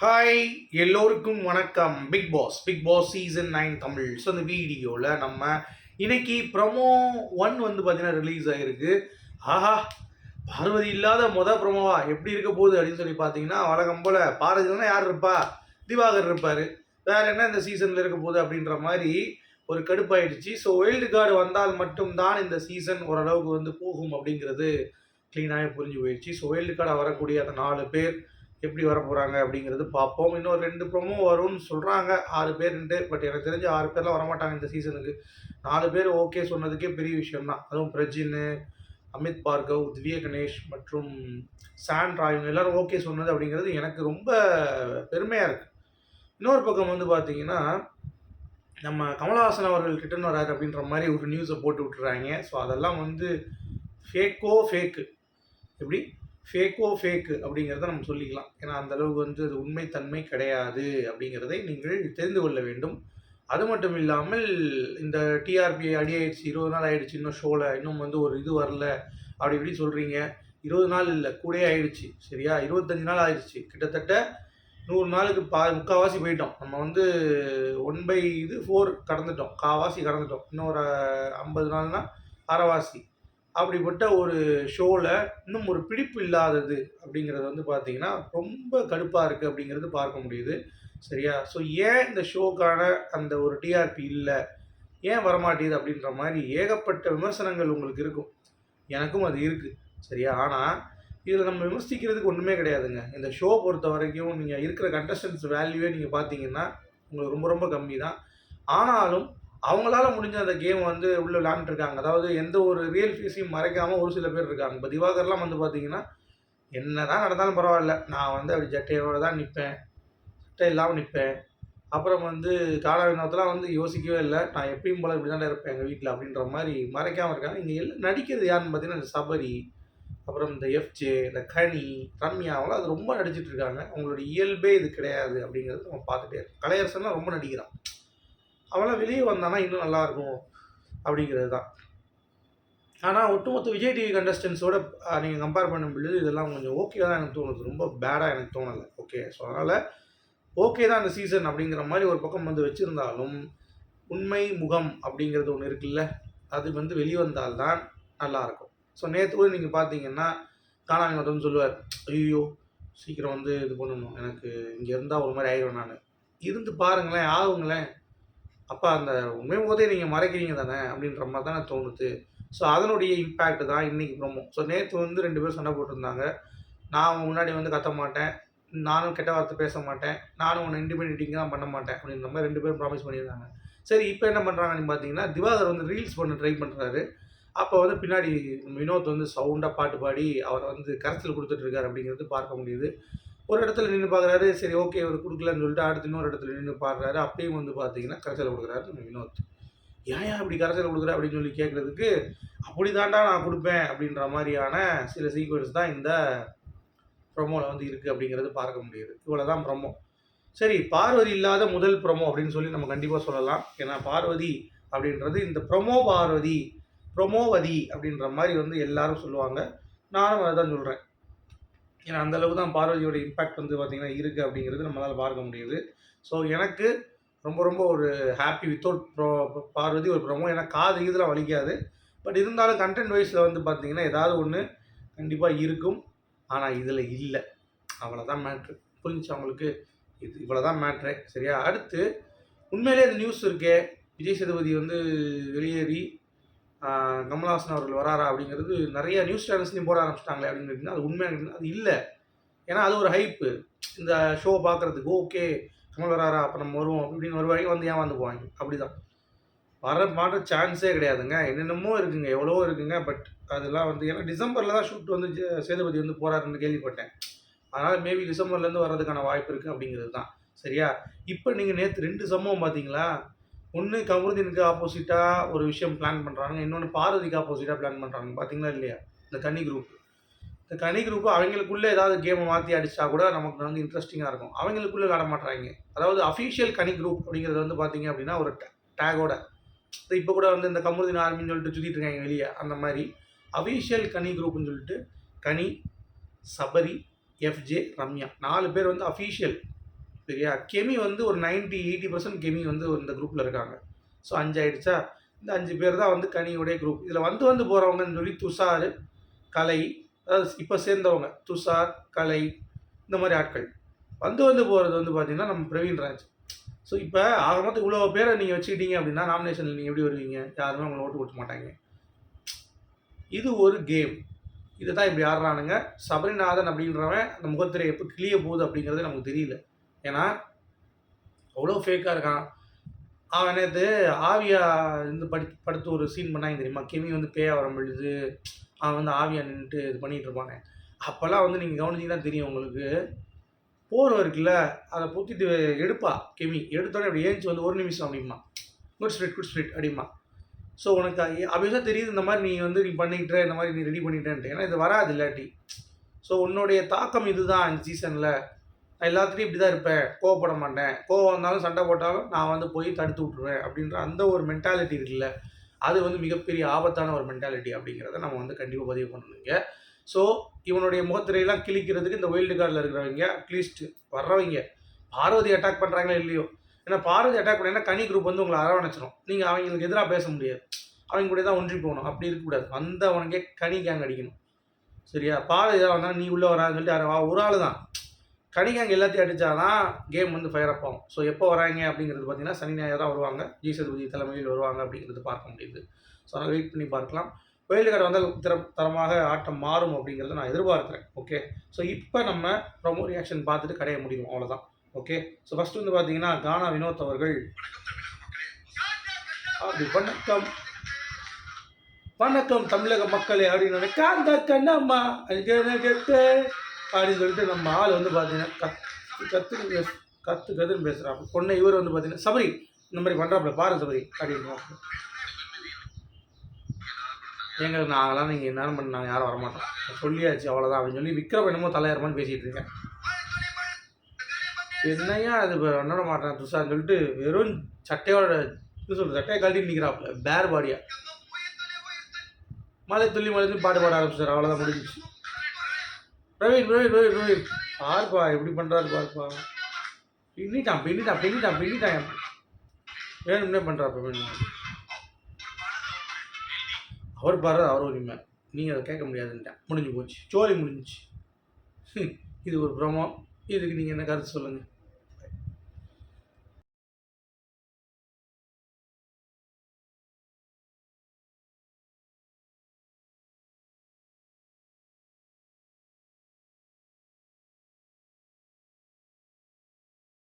Hi எல்லோருக்கும் வணக்கம். Bigg Boss Bigg Boss season nine Tamil. So இந்த வீடியோவில் நம்ம இன்னைக்கு ப்ரமோ ஒன் வந்து பார்த்தீங்கன்னா ரிலீஸ் ஆகிருக்கு ஆஹா பார்வதி இல்லாத மொதல் ப்ரமோவா எப்படி இருக்க போகுது அப்படின்னு சொல்லி பார்த்தீங்கன்னா வழக்கம் போல் பார்வதினா யார் இருப்பா? திவாகர் இருப்பார். வேற என்ன இந்த சீசனில் இருக்க போகுது அப்படின்ற மாதிரி ஒரு கடுப்பாயிடுச்சு. ஸோ வைல்டு கார்டு வந்தால் மட்டும்தான் இந்த சீசன் ஓரளவுக்கு வந்து போகும் அப்படிங்கிறது க்ளீனாகவே புரிஞ்சு போயிடுச்சு. ஸோ வைல்டு கார்டாக வரக்கூடிய அந்த நாலு பேர் எப்படி வர போகிறாங்க அப்படிங்கிறது பார்ப்போம். இன்னும் ரெண்டு ப்ரோமோ வரும்னு சொல்கிறாங்க ஆறு பேருன்ட்டு பட் எனக்கு தெரிஞ்சு ஆறு பேர்லாம் வரமாட்டாங்க இந்த சீசனுக்கு நாலு பேர் ஓகே சொன்னதுக்கே பெரிய விஷயம் தான். அதுவும் பிரஜின் அமித் பார்கவ் திவ்ய கணேஷ் மற்றும் சாண்ட்ரா இவங்க எல்லோரும் ஓகே சொன்னது அப்படிங்கிறது எனக்கு ரொம்ப பெருமையாக இருக்குது இன்னொரு பக்கம் வந்து பார்த்திங்கன்னா நம்ம கமலஹாசன் அவர்கள் ரிட்டர்ன் வராது அப்படின்ற மாதிரி ஒரு நியூஸை போட்டு விட்டுறாங்க. ஸோ அதெல்லாம் வந்து ஃபேக்கோ ஃபேக்கு எப்படி? ஃபேக்கோ ஃபேக்கு அப்படிங்கிறத நம்ம சொல்லிக்கலாம். ஏன்னா அந்த அளவுக்கு வந்து அது உண்மைத்தன்மை கிடையாது அப்படிங்கிறதை நீங்கள் தெரிந்து கொள்ள வேண்டும். அது மட்டும் இல்லாமல் இந்த டிஆர்பி அடியாயிடுச்சு இருபது நாள் ஆயிடுச்சு இன்னும் ஷோவில் இன்னும் வந்து ஒரு இது வரல அப்படி இப்படி சொல்கிறீங்க இருபது நாள் இல்லை கூட ஆயிடுச்சு சரியா? இருபத்தஞ்சு நாள் ஆயிடுச்சு. கிட்டத்தட்ட நூறு நாளுக்கு பா முக்கால்வாசி போயிட்டோம். நம்ம வந்து ஒன் பை இது ஃபோர் கடந்துட்டோம். காவாசி கடந்துட்டோம். இன்னும் ஒரு ஐம்பது நாள்னா அரைவாசி அப்படிப்பட்ட ஒரு ஷோவில் இன்னும் ஒரு பிடிப்பு இல்லாதது அப்படிங்கிறது வந்து பார்த்தீங்கன்னா ரொம்ப கடுப்பாக இருக்குது அப்படிங்கிறது பார்க்க முடியுது. சரியா? ஸோ ஏன் இந்த ஷோக்கான அந்த ஒரு டிஆர்பி இல்லை? ஏன் வரமாட்டேது அப்படின்ற மாதிரி ஏகப்பட்ட விமர்சனங்கள் உங்களுக்கு இருக்கும். எனக்கும் அது இருக்குது சரியா? ஆனால் இதில் நம்ம விமர்சிக்கிறதுக்கு ஒன்றுமே கிடையாதுங்க. இந்த ஷோ பொறுத்த வரைக்கும் நீங்கள் இருக்கிற கண்டஸ்டன்ஸ் வேல்யூவே நீங்கள் பார்த்தீங்கன்னா உங்களுக்கு ரொம்ப ரொம்ப கம்மி தான் ஆனாலும் அவங்களால முடிஞ்ச அந்த கேம் வந்து உள்ள விளாண்டுருக்காங்க அதாவது எந்த ஒரு ரியல் ஃபீஸையும் மறைக்காமல் ஒரு சில பேர் இருக்காங்க. இப்போ திவாகர்லாம் வந்து பார்த்தீங்கன்னா என்ன தான் நடந்தாலும் பரவாயில்ல. நான் வந்து அப்படி ஜட்டையோடு தான் நிற்பேன் சட்டை இல்லாமல் நிற்பேன் அப்புறம் வந்து காடா வினோத்தெலாம் வந்து யோசிக்கவே இல்லை. நான் எப்பயும் போல இப்படி தான் இருப்பேன் எங்கள் வீட்டில் அப்படின்ற மாதிரி மறைக்காமல் இருக்காங்க. இங்கே எல்லாம் நடிக்கிறது யாருன்னு பார்த்தீங்கன்னா இந்த சபரி அப்புறம் இந்த எஃப்ஜே இந்த கனி ரம்யா அவங்களாம் அது ரொம்ப நடிச்சிட்டு இருக்காங்க. அவங்களோட இயல்பே இது கிடையாது அப்படிங்கிறது நம்ம பார்த்துட்டே இருக்கோம். கலையரசன்லாம் ரொம்ப நடிக்கிறான். அவெல்லாம் வெளியே வந்தானா இன்னும் நல்லாயிருக்கும் அப்படிங்கிறது தான் ஆனால் ஒட்டுமொத்த விஜய் டிவி கண்டஸ்டன்ஸோட நீங்கள் கம்பேர் பண்ணும்பொழுது இதெல்லாம் கொஞ்சம் ஓகே தான் எனக்கு தோணுது. ரொம்ப பேடாக எனக்கு தோணலை. ஓகே ஸோ அதனால் ஓகே தான் இந்த சீசன் அப்படிங்கிற மாதிரி ஒரு பக்கம் வந்து வச்சுருந்தாலும் உண்மை முகம் அப்படிங்கிறது ஒன்று இருக்குல்ல அது வந்து வெளிவந்தால்தான் நல்லாயிருக்கும். ஸோ நேற்று கூட நீங்கள் பார்த்தீங்கன்னா காணாங்க வந்து சொல்லுவார் ஐயோ சீக்கிரம் வந்து இது பண்ணணும். எனக்கு இங்கே இருந்தால் ஒரு மாதிரி ஆயிடும் நான். இருந்து பாருங்களேன் ஆகுங்களேன். அப்போ அந்த உண்மை போதே நீங்கள் மறைக்கிறீங்க தானே அப்படின்ற மாதிரி தானே தோணுது. ஸோ அதனுடைய இம்பேக்ட் தான் இன்றைக்கி ப்ரோமோ ஸோ நேற்று வந்து ரெண்டு பேரும் சண்டை போட்டிருந்தாங்க. நான் முன்னாடி வந்து கத்த மாட்டேன். நானும் கெட்ட வார்த்தை பேச மாட்டேன். நானும் உன்னை இண்டிபெண்டிங் தான் பண்ண மாட்டேன் அப்படின்ற மாதிரி ரெண்டு பேரும் ப்ராமிஸ் பண்ணியிருந்தாங்க. சரி இப்போ என்ன பண்ணுறாங்கன்னு பார்த்தீங்கன்னா திவாகர் வந்து ரீல்ஸ் பண்ண ட்ரை பண்ணுறாரு அப்போ வந்து பின்னாடி வினோத் வந்து சவுண்டாக பாட்டு பாடி அவரை வந்து கரைச்சல் கொடுத்துட்ருக்காரு அப்படிங்கிறது பார்க்க முடியுது. ஒரு இடத்துல நின்று பார்க்குறாரு சரி ஓகே இவர் கொடுக்கலன்னு சொல்லிட்டு அடுத்து இன்னொரு இடத்துல நின்று பாடுறாரு அப்பயும் வந்து பார்த்தீங்கன்னா கரைச்சல் கொடுக்குறாரு நம்ம வினோத். ஏன் ஏன் இப்படி கரைச்சல் கொடுக்குற? அப்படின்னு சொல்லி கேட்குறதுக்கு அப்படி தாண்டா நான் கொடுப்பேன். அப்படின்ற மாதிரியான சில சீக்வன்ஸ் தான் இந்த ப்ரொமோவில் வந்து இருக்குது அப்படிங்கிறது பார்க்க முடியுது. இவ்வளோ தான் ப்ரொமோ சரி பார்வதி இல்லாத முதல் ப்ரொமோ அப்படின்னு சொல்லி நம்ம கண்டிப்பாக சொல்லலாம். ஏன்னா பார்வதி அப்படின்றது இந்த ப்ரொமோ பார்வதி ப்ரொமோவதி அப்படின்ற மாதிரி வந்து எல்லாரும் சொல்லுவாங்க. நானும் அதை தான் சொல்கிறேன் ஏன்னா அந்தளவுக்கு தான் பார்வதியோட இம்பேக்ட் வந்து பார்த்திங்கன்னா இருக்குது அப்படிங்கிறது நம்மளால் பார்க்க முடியுது. ஸோ எனக்கு ரொம்ப ரொம்ப ஒரு ஹாப்பி வித்தவுட் ப்ரோ பார்வதி ஒரு ப்ரோமோ ஏன்னா காது இதில் வலிக்காது. பட் இருந்தாலும் கண்டென்ட் வைஸில் வந்து பார்த்திங்கன்னா ஏதாவது ஒன்று கண்டிப்பாக இருக்கும். ஆனால் இதில் இல்லை. அவ்வளோதான் மேட்ரு புரிஞ்சு அவங்களுக்கு இது இவ்வளோ தான் மேட்ரு சரியா? அடுத்து உண்மையிலே இந்த நியூஸ் இருக்கே. விஜய் சேதுபதி வந்து வெளியேறி கமல்ஹாசன் அவர்கள் வராரா அப்படிங்கிறது நிறைய நியூஸ் சேனல்ஸ்லையும் போட ஆரம்பிச்சிட்டாங்களே அப்படின்னு அது உண்மையாக அது இல்லை. ஏன்னா அது ஒரு ஹைப்பு இந்த ஷோ பார்க்குறதுக்கு ஓகே கமல் வராரா அப்போ நம்ம வருவோம் அப்படின்னு ஒரு வரைக்கும் வந்து ஏன் வந்து போவாங்க. அப்படி தான் வர மாட்ட சான்ஸே கிடையாதுங்க. என்னென்னமோ இருக்குங்க எவ்வளோ இருக்குங்க பட் அதெல்லாம் வந்து ஏன்னா டிசம்பரில் தான் ஷூட் வந்து சேதுபதி வந்து போகிறாருன்னு கேள்விப்பட்டேன். அதனால் மேபி டிசம்பர்லேருந்து வர்றதுக்கான வாய்ப்பு இருக்குது அப்படிங்கிறது தான். சரியா? இப்போ நீங்கள் நேற்று ரெண்டு சம்பவம் பார்த்தீங்களா? ஒன்று கமருதீனுக்கு ஆப்போசிட்டாக ஒரு விஷயம் பிளான் பண்ணுறாங்க இன்னொன்று பார்வதிக்கு ஆப்போசிட்டாக பிளான் பண்ணுறாங்க பார்த்தீங்களா இல்லையா? இந்த கனி குரூப் இந்த கனி குரூப் அவங்களுக்குள்ளே ஏதாவது கேமை மாற்றி அடித்தா கூட நமக்கு வந்து இன்ட்ரெஸ்டிங்காக இருக்கும். அவங்களுக்குள்ளே விளாட மாட்டுறாங்க அதாவது அஃபீஷியல் கனி குரூப் அப்படிங்கிறது வந்து பார்த்தீங்க அப்படின்னா ஒரு டேகோட இப்போ கூட வந்து இந்த கமருதீன் ஆர்மின்னு சொல்லிட்டு சுற்றிட்டு இருக்காங்க வெளியே. அந்த மாதிரி. அஃபீஷியல் கனி குரூப்னு சொல்லிட்டு கனி சபரி எஃப்ஜே ரம்யா. நாலு பேர் வந்து அஃபீஷியல் சரியா? கெமி வந்து ஒரு 90 எயிட்டி பர்சன்ட் கெமி வந்து இந்த குரூப்பில் இருக்காங்க. ஸோ அஞ்சு ஆயிடுச்சா? இந்த அஞ்சு பேர் தான் வந்து கனியுடைய குரூப் இதில் வந்து வந்து போகிறவங்கன்னு சொல்லி துஷார் கலை அதாவது இப்போ சேர்ந்தவங்க துஷார் கலை இந்த மாதிரி ஆட்கள். வந்து வந்து போகிறது வந்து பார்த்திங்கன்னா நம்ம பிரவீன் ராஜ். ஸோ இப்போ ஆக மொத்தம் இவ்வளோ பேரை நீங்கள் வச்சுக்கிட்டீங்க அப்படின்னா நாமினேஷனில் நீங்கள் எப்படி வருவீங்க? யாருமே உங்களை ஓட்டு கொடுக்க மாட்டாங்க. இது ஒரு கேம் இதை தான் இப்படி ஆடுறானுங்க. சபரிநாதன் அப்படின்றவன் அந்த முகத்திரை எப்போ கிளிய போகுது அப்படிங்கிறது நமக்கு தெரியல. ஏன்னா அவ்வளோ ஃபேக்காக இருக்கான். அவன் நேற்று ஆவியா இருந்து படி படுத்து ஒரு சீன் பண்ணாங்க தெரியுமா? கெமி வந்து பேயா வர முடியுது அவன் வந்து ஆவியா நின்றுட்டு இது பண்ணிகிட்டு இருப்பானே. அப்போல்லாம் வந்து நீங்கள் கவனிச்சிங்கன்னா தெரியும் உங்களுக்கு. போகிற இருக்குல்ல அதை பொத்திட்டு எடுப்பா கெமி. எடுத்தோடனே அப்படி ஏஞ்சி வந்து ஒரு நிமிஷம் அப்படிமா குட் ஸ்பிரிட் குட் ஸ்பிரிட் அப்படிமா ஸோ உனக்கு அப்படியே தெரியுது இந்த மாதிரி நீ வந்து நீ பண்ணிக்கிட்ட இந்த மாதிரி நீ ரெடி பண்ணிட்டேன்ட்டு. ஏன்னா இது வராது இல்லாட்டி. ஸோ உன்னுடைய தாக்கம் இதுதான் இந்த சீசனில் நான் எல்லாத்துலேயும் இப்படி தான் இருப்பேன். கோவப்பட மாட்டேன். கோவம் வந்தாலும் சண்டை போட்டாலும் நான் வந்து போய் தடுத்து விட்ருவேன் அப்படின்ற அந்த ஒரு மென்டாலிட்டி இருக்குல்ல அது வந்து மிகப்பெரிய ஆபத்தான ஒரு மென்டாலிட்டி அப்படிங்கிறத நம்ம வந்து கண்டிப்பாக பதிவு பண்ணணுங்க ஸோ இவனுடைய முகத்திரையெல்லாம் கிழிக்கிறதுக்கு இந்த வைல்டு கார்டில் இருக்கிறவங்க அட்லீஸ்ட் வர்றவங்க பார்வதி அட்டாக் பண்ணுறாங்களோ இல்லையோ? ஏன்னா பார்வதி அட்டாக் பண்ணீங்கன்னா கனி குரூப் வந்து உங்களை அரவணைச்சிரும். நீங்கள் அவங்களுக்கு எதிராக பேச முடியாது. அவங்க கூட தான் ஒன்றி போகணும். அப்படி இருக்கக்கூடாது. வந்தவனுக்கே கனி கேங் அடிக்கணும். சரியா? பார்வதி எதாவது வந்தால் நீ உள்ளே வராதுன்னு சொல்லிட்டு ஒரு ஆள் தான் கனி கேங் எல்லாத்தையும் அடித்தாதான் கேம் வந்து ஃபயர் அப் ஆகும். ஸோ எப்போ வராங்க அப்படிங்கிறது பார்த்தீங்கன்னா சனி ஞாயிறு தான் வருவாங்க. ஜி தலைமையில் வருவாங்க அப்படிங்கிறது பார்க்க முடியுது. ஸோ அதனால் வெயிட் பண்ணி பார்க்கலாம். வைல்டு கார்டு வந்தால் திற தரமாக ஆட்டம் மாறும் அப்படிங்கிறத நான் எதிர்பார்க்குறேன். ஓகே ஸோ இப்போ நம்ம ப்ரொமோ ரியாக்ஷன் பார்த்துட்டு கடைய முடியும் அவ்வளோதான் ஓகே ஸோ ஃபஸ்ட்டு வந்து பார்த்தீங்கன்னா கானா வினோத் அவர்கள். அப்படி வணக்கம். வணக்கம் தமிழக மக்களே அப்படின்னு காந்த கண்ணம்மா கெட்டு அப்படின்னு சொல்லிட்டு நம்ம ஆள் வந்து பார்த்தீங்கன்னா கத்து கத்து பேச கத்து கத்துன்னு பேசுகிறாங்க பொண்ணை இவர் வந்து பார்த்தீங்கன்னா சபரி இந்த மாதிரி பண்ணுறாப்புல பாரு சபரி அப்படின்னு எங்களுக்கு நாங்களாம் நீங்கள் என்ன பண்ண நாங்கள் யாரும் வரமாட்டோம். சொல்லியாச்சு அவ்வளோதான் அப்படின்னு சொல்லி விக்ரம் என்னமோ தலையாரமான்னு பேசிகிட்டு இருக்கேன். என்னையா அது பண்ண மாட்டேன் துஷான்னு சொல்லிட்டு வெறும் சட்டையோட இது சொல்கிறது சட்டையை கழட்டி நிற்கிறாப்புல பேர் பாடியா மலை துள்ளி மலை துள்ளி பாட்டு பாட ஆரம்பிச்சார் அவ்வளோதான் முடிஞ்சிச்சு. பிரவீன் பிரவீன் பிரவீன் பிரவீன் பாருப்பா எப்படி பண்ணுறாரு பாருப்பா பின்னிட்டான் பின்னிட்டான் பின்னிட்டான் பின்னிட்டான். வேணும்னே பண்ணுறா வேணும். அவர் பாரு அவர் உரிமை நீங்கள் அதை கேட்க முடியாதுன்ட்டேன். முடிஞ்சு போச்சு. சோழி முடிஞ்சிச்சு. இது ஒரு பிரமோ. இதுக்கு நீங்கள் என்ன கருத்து சொல்லுங்கள்